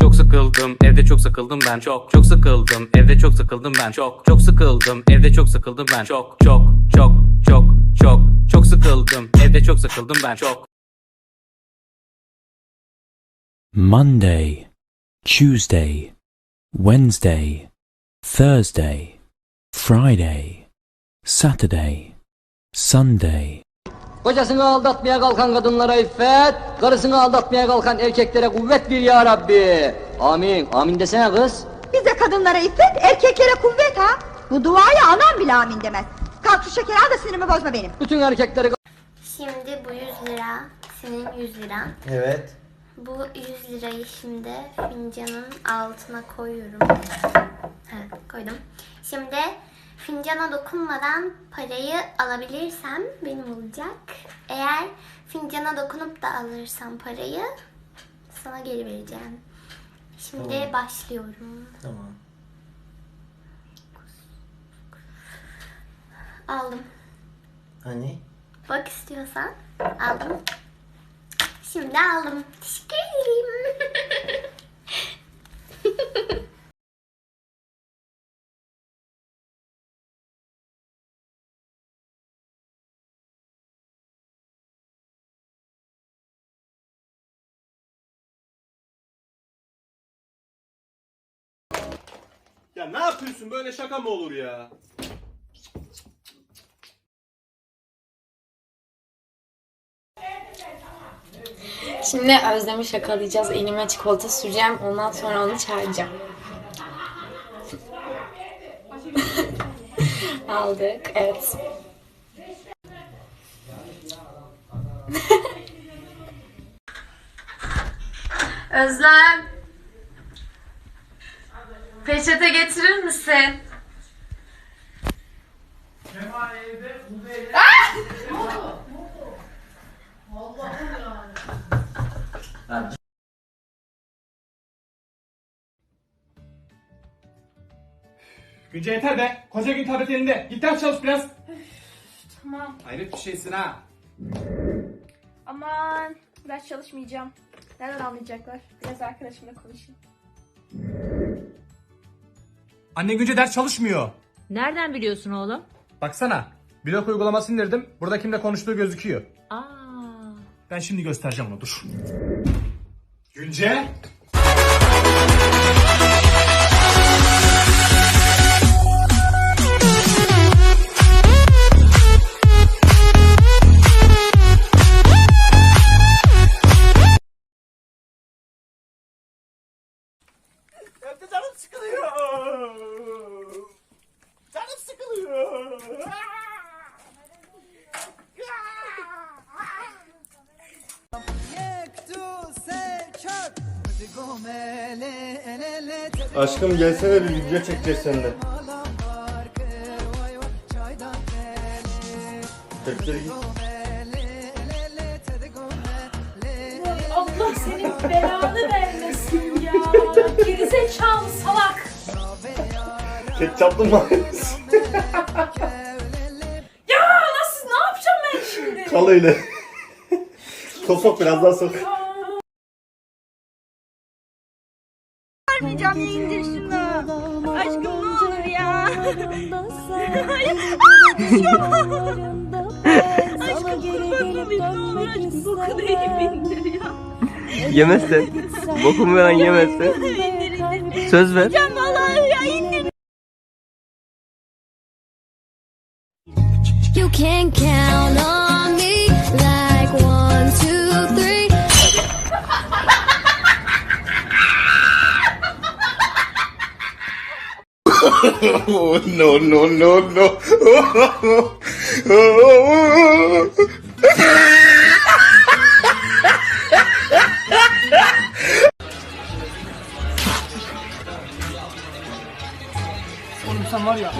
Çok sıkıldım evde çok sıkıldım ben. Çok çok sıkıldım evde çok sıkıldım ben. Çok çok sıkıldım evde çok sıkıldım ben. Çok çok çok çok çok çok sıkıldım. Evde çok sıkıldım ben. Çok Monday, Tuesday, Wednesday, Thursday, Friday, Saturday, Sunday. Kocasını aldatmaya kalkan kadınlara iffet, karısını aldatmaya kalkan erkeklere kuvvet bir ya Rabbi. Amin. Amin desene kız. Bize kadınlara iffet, erkeklere kuvvet ha. Bu duaya anam bile amin demez. Kalk şu şekeri al da sinirimi bozma benim. Bütün erkekleri Şimdi bu 100 lira senin 100 liran. Evet. Bu 100 lirayı şimdi fincanın altına koyuyorum. Evet koydum. Şimdi fincana dokunmadan parayı alabilirsem benim olacak. Eğer fincana dokunup da alırsam parayı sana geri vereceğim. Şimdi başlıyorum. Tamam. Aldım. Hani? Bak istiyorsan. Aldım. Şimdi aldım. Teşekkür ederim. Ya ne yapıyorsun böyle şaka mı olur ya? Şimdi Özlem'i şakalayacağız. Elime çikolata süreceğim. Ondan sonra onu çağıracağım. Aldık. Evet. Özlem. Peçete getirir misin? Günce yeter be. Koca gün tablet elinde. Git ders çalış biraz. Tamam. Hayret bir şeysin ha. Aman ders çalışmayacağım. Nereden anlayacaklar? Biraz arkadaşımla konuşayım. Anne Günce ders çalışmıyor. Nereden biliyorsun oğlum? Baksana. Blok uygulamasını indirdim. Burada kimle konuştuğu gözüküyor. Ben şimdi göstereceğim onu dur. Günce. Gelsene bir video çekeceğiz seninle. Çektir git. Allah senin belanı vermesin ya. Gerizekalı salak. Ketçaplı mı? Ya nasıl ne yapacağım ben şimdi? Kal öyle. sok biraz daha sok. Ya Aşkım kurban olayım ne olur aşkım bokunu yiyeyim indir ya. Yemezsen, bokumu veren yemezsen İndir indir. söz ver. Can vallahi ya indir. You can count no no no no. Oğlum sen var ya.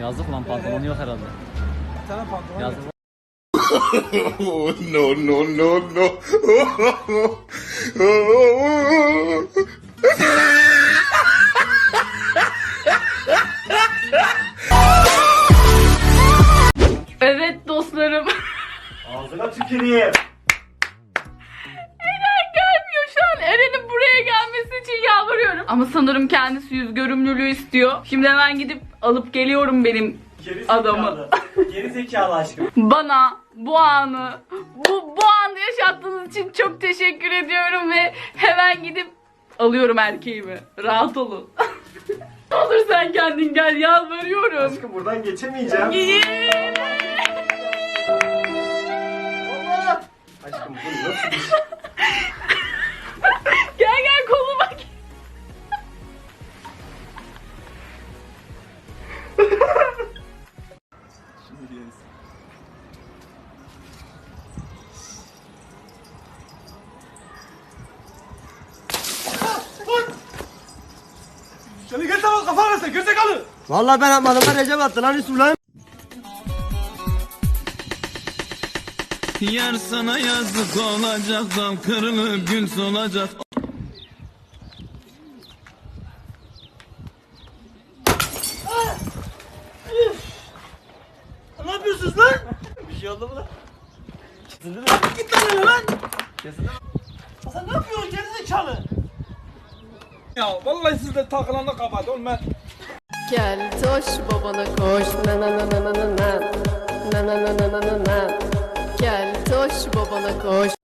Yazık lan pantolonu yok herhalde. Sana pantolon Yazık no, no, no, no. Evet dostlarım. Ağzına tüküreyim. Eren gelmiyor şu an. Eren'in buraya gelmesi için yalvarıyorum. Ama sanırım kendisi yüz görümlülüğü istiyor. Şimdi hemen gidip alıp geliyorum benim adamı. Geri zekalı aşkım. Bana bu anı, bu, bu anı yaşattığınız için çok teşekkür ediyorum ve hemen gidip alıyorum erkeğimi. Rahat olun. ne olur sen kendin gel yalvarıyorum. Aşkım buradan geçemeyeceğim. Yeah. Aşkım bu nasıl bir Gel gel gel. Seni gerizekalı. Vallahi ben yapmadım ben Recep attı lan üstüm lan. Yar sana yazık olacak dal kırılıp gül solacak Ne yapıyorsunuz lan? Bir şey oldu mu lan? Git lan öyle lan. Sen ne yapıyorsun gerizekalı? Ya vallahi siz de takılanla kapat oğlum ben. Gel toş babana koş na na na na na na na na na na na na na Gel toş babana koş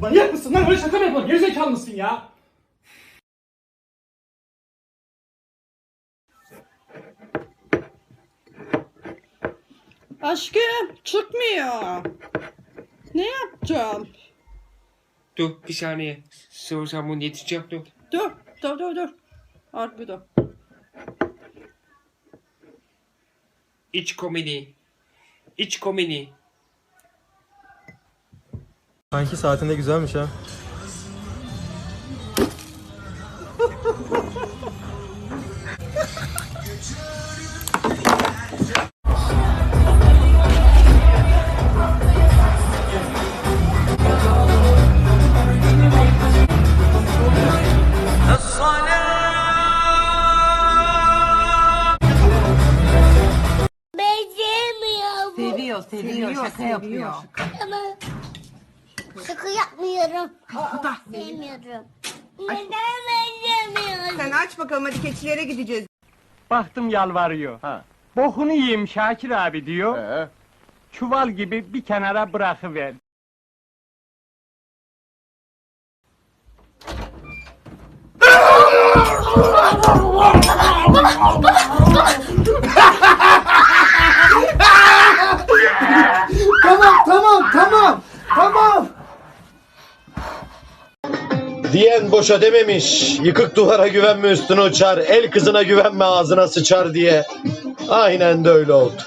Manyak mısın lan öyle şaka mı yapalım gerizekalı mısın ya? Aşkım çıkmıyor. Ne yapacağım? Dur bir saniye. Sorsam bunu yetişeceğim dur. Dur dur dur dur. Harbi dur. İç komedi. İç komedi. Sanki saatinde güzelmiş ha. Sen aç bakalım hadi keçilere gideceğiz. Baktım yalvarıyor. Ha. Bokunu yiyeyim Şakir abi diyor. Çuval gibi bir kenara bırakıver. Diyen boşa dememiş. Yıkık duvara güvenme üstüne uçar. El kızına güvenme ağzına sıçar diye. Aynen de öyle oldu.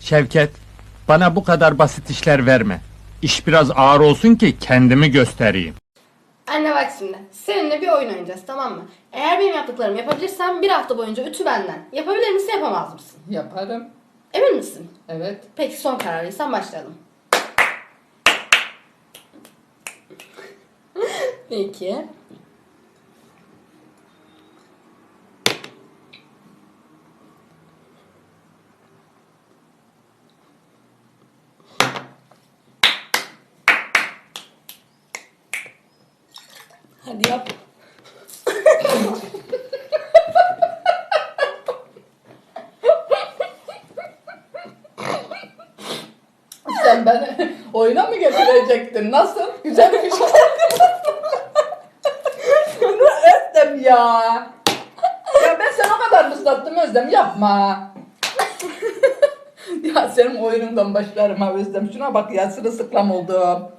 Şevket, bana bu kadar basit işler verme. İş biraz ağır olsun ki kendimi göstereyim. Anne bak şimdi seninle bir oyun oynayacağız tamam mı? Eğer benim yaptıklarımı yapabilirsen bir hafta boyunca ütü benden. Yapabilir misin yapamaz mısın? Yaparım. Emin misin? Evet. Peki son kararlıysan başlayalım. Peki. Hadi yap. Sen beni oyuna mı getirecektin? Nasıl? Güzel bir şey. Ya. Ya ben sana kadar mı sattım Özlem yapma. ya senin oyunundan başlarım ha Özlem. Şuna bak ya sırılsıklam oldum.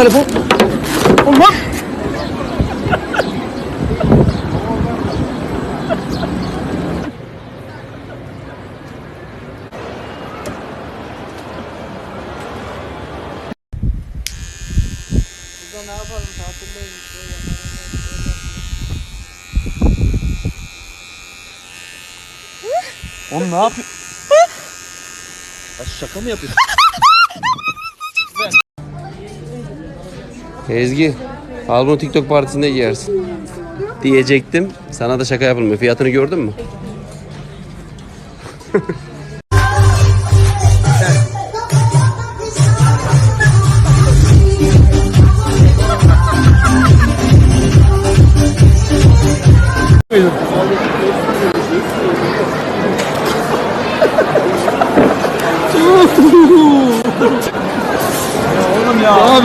Telefon. Allah. Oğlum ne yapıyor? şaka mı yapıyorsun? Ezgi, al bunu TikTok partisinde giyersin. Diyecektim. Sana da şaka yapılmıyor. Fiyatını gördün mü?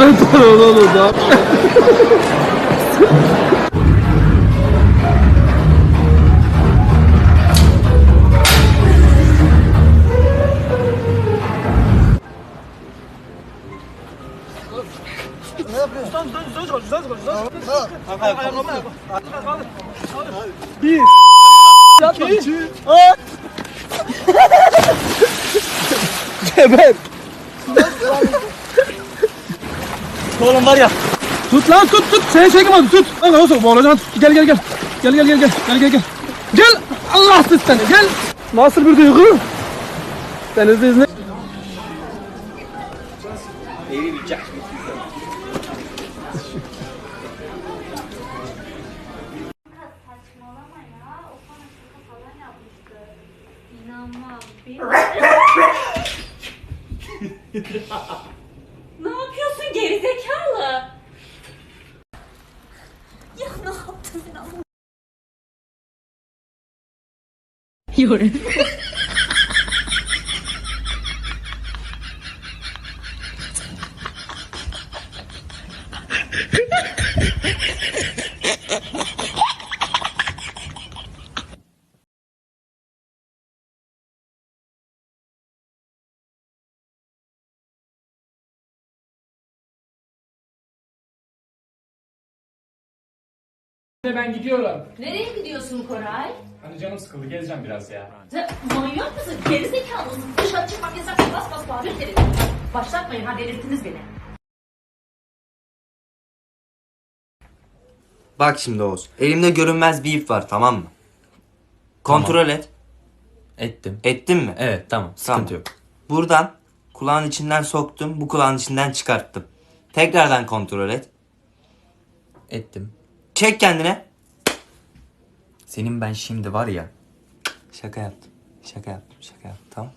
Ol oğlum yapıyorsun? Bir. İki. Geber. Oğlum var ya. Tut lan tut tut. Seni çekemem tut. Lan olsun boğulacaksın tut. Gel gel gel. Gel gel gel gel. Gel gel gel. Gel. Allahsız seni gel. Nasıl bir duygu? Denizde izle. yapıyorsun gerizekalı? Ya ne yaptın sen Allah? Ben gidiyorum. Nereye gidiyorsun Koray? Hani canım sıkıldı gezeceğim biraz ya. Sen manyak mısın? Gerizekalı mısın? Dışarı çıkmak yasak. Bas bas bağırıyor seni. Başlatmayın ha delirttiniz beni. Bak şimdi Oğuz. Elimde görünmez bir ip var tamam mı? Kontrol et. Ettim. Ettin mi? Evet tamam. Sıkıntı yok. Buradan kulağın içinden soktum. Bu kulağın içinden çıkarttım. Tekrardan kontrol et. Ettim. Çek kendine. Senin ben şimdi var ya. Şaka yaptım. Şaka yaptım. Şaka yaptım. Tamam.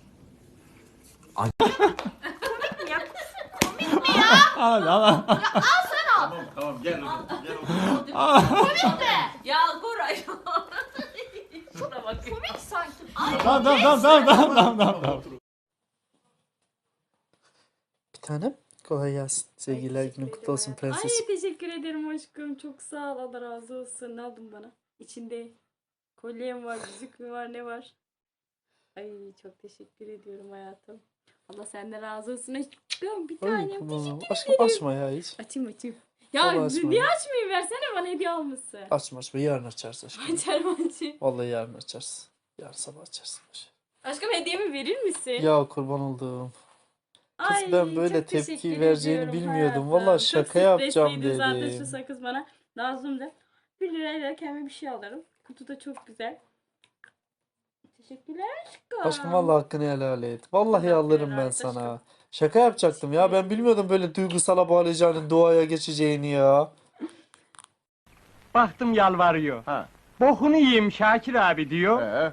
Ya Koray. Şuna bak. Komik sanki. Tamam tamam tamam tamam tamam tamam tamam. Bir tanem. Kolay gelsin. Sevgiler günün kutlu olsun Ay teşekkür ederim aşkım. Çok sağ ol. Allah razı olsun. Ne aldın bana? İçinde kolyem var, yüzük mü var, ne var? Ay çok teşekkür ediyorum hayatım. Allah senden razı olsun aşkım. Bir tanem teşekkür Aşkım ederim. açma ya hiç. Açayım açayım. Ya Vallahi açma niye ya. açmayayım? Versene bana hediye almışsın. Açma açma. Yarın açarız aşkım. Açarım açayım. Vallahi yarın açarız. Yarın sabah açarsın. Aşkım hediyemi verir misin? Ya kurban olduğum. Kız Ay, ben böyle çok tepki teşekkür vereceğini ediyorum bilmiyordum. hayatım. Çok şaka yapacağım stresliydi zaten dedim. şu sakız bana lazımdı. 1 lirayla kendime bir şey alırım. Kutu da çok güzel. Teşekkürler aşkım. Aşkım vallahi hakkını helal et. Vallahi Allah alırım helal ben et sana. aşkım. Şaka yapacaktım ya. Ben bilmiyordum böyle duygusala bağlayacağını, duaya geçeceğini ya. Baktım yalvarıyor. Bokunu yiyeyim Şakir abi diyor.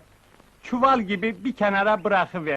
Çuval gibi bir kenara bırakıver.